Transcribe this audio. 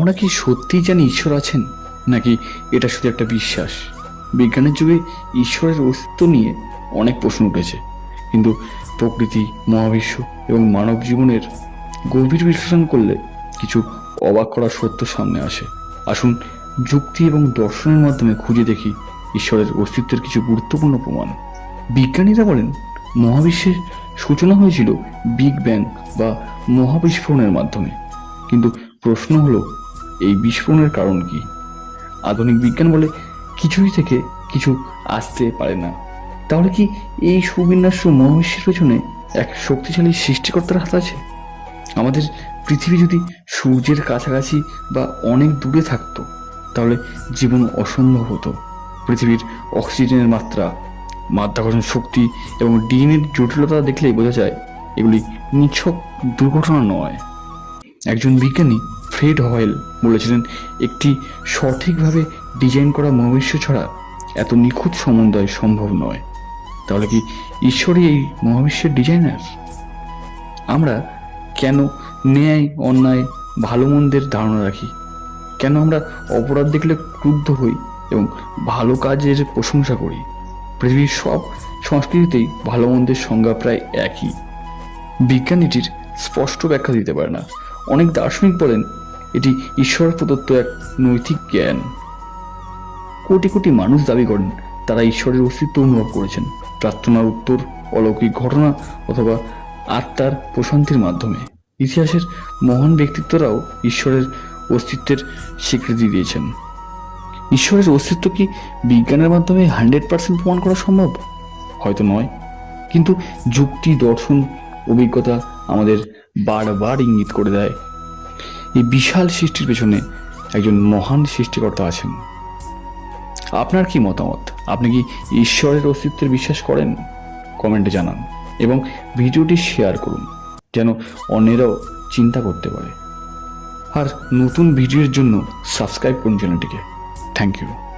আমরা কি সত্যিই জানি ঈশ্বর আছেন? নাকি এটা শুধু একটা বিশ্বাস? বিজ্ঞানের যুগে ঈশ্বরের অস্তিত্ব নিয়ে অনেক প্রশ্ন উঠেছে। কিন্তু প্রকৃতি, মহাবিশ্ব এবং মানব জীবনের গভীর বিশ্লেষণ করলে কিছু অবাক করা সত্য সামনে আসে। আসুন যুক্তি এবং দর্শনের মাধ্যমে খুঁজে দেখি ঈশ্বরের অস্তিত্বের কিছু গুরুত্বপূর্ণ প্রমাণ। বিজ্ঞানীরা বলেন, মহাবিশ্বের সূচনা হয়েছিল বিগ ব্যাং বা মহাবিস্ফোরণের মাধ্যমে। কিন্তু প্রশ্ন হলো এই বিস্ফোরণের কারণ কি? আধুনিক বিজ্ঞান বলে কিছুই থেকে কিছু আসতে পারে না। তাহলে কি এই সুবিন্যাস মহাবিশ্বের পেছনে এক শক্তিশালী সৃষ্টিকর্তার হাত আছে? আমাদের পৃথিবী যদি সূর্যের কাছাকাছি বা অনেক দূরে থাকতো, তাহলে জীবন অসম্ভব হতো। পৃথিবীর অক্সিজেনের মাত্রা, মাধ্যাকর্ষণ শক্তি এবং ডিএনএর জটিলতা দেখলেই বোঝা যায়, এগুলি নিছক দুর্ঘটনা নয়। একজন বিজ্ঞানী ফ্রেড হয়েল বলেছিলেন, একটি সঠিকভাবে ডিজাইন করা মহাবিশ্ব ছাড়া এত নিখুঁত সমন্বয় সম্ভব নয়। তাহলে কি ঈশ্বরই এই মহাবিশ্বের ডিজাইনার? আমরা কেন ন্যায়, অন্যায় ভালো মন্দের ধারণা রাখি? কেন আমরা অপরাধ দেখলে ক্রুদ্ধ হই এবং ভালো কাজের প্রশংসা করি? পৃথিবীর সব সংস্কৃতিতেই ভালো মন্দের সংজ্ঞা প্রায় একই। বিজ্ঞানীটির স্পষ্ট ব্যাখ্যা দিতে পারে না। অনেক দার্শনিক বলেন এটি ঈশ্বর প্রদত্ত এক নৈতিক জ্ঞান। কোটি কোটি মানুষ দাবি করেন, তারা ঈশ্বরের অস্তিত্ব অনুভব করেছেন। প্রার্থনার উত্তর, অলৌকিক ঘটনা অথবা আত্মার প্রশান্তির মাধ্যমে। ইতিহাসের মহান ব্যক্তিত্বরাও ঈশ্বরের অস্তিত্বের স্বীকৃতি দিয়েছেন। ঈশ্বরের অস্তিত্ব কি বিজ্ঞানের মাধ্যমে হান্ড্রেড পার্সেন্ট প্রমাণ করা সম্ভব? হয়তো নয়। কিন্তু যুক্তি, দর্শন, অভিজ্ঞতা আমাদের বারবার ইঙ্গিত করে দেয় এই বিশাল সৃষ্টির পেছনে একজন মহান সৃষ্টিকর্তা আছেন। আপনার কি মতামত? আপনি কি ঈশ্বরের অস্তিত্বের বিশ্বাস করেন? কমেন্টে জানান এবং ভিডিওটি শেয়ার করুন, যেন অন্যেরাও চিন্তা করতে পারে। আর নতুন ভিডিওর জন্য সাবস্ক্রাইব করুন চ্যানেলটিকে। Thank you.